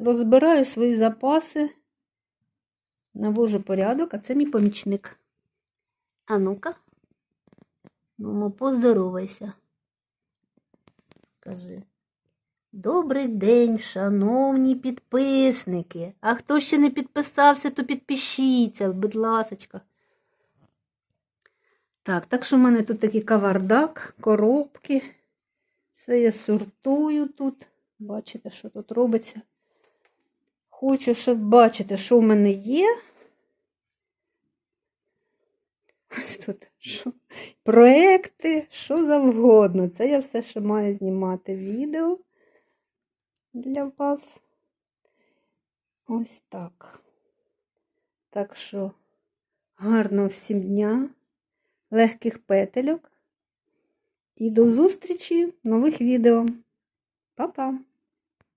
розбираю свої запаси, навожу порядок, а це мій помічник. А ну-ка. Ну, поздоровайся. Кажи. Добрий день, шановні підписники. А хто ще не підписався, то підпишіться, будь ласочка. Так, так що в мене тут такий кавардак, коробки. Все я сортую тут. Бачите, що тут робиться. Хочу, щоб бачити, що в мене є. Ось тут що? проекти, що завгодно. Це я все ще маю знімати відео для вас. Ось так. Так що гарного всім дня, легких петельок. І до зустрічі в нових відео. Па-па!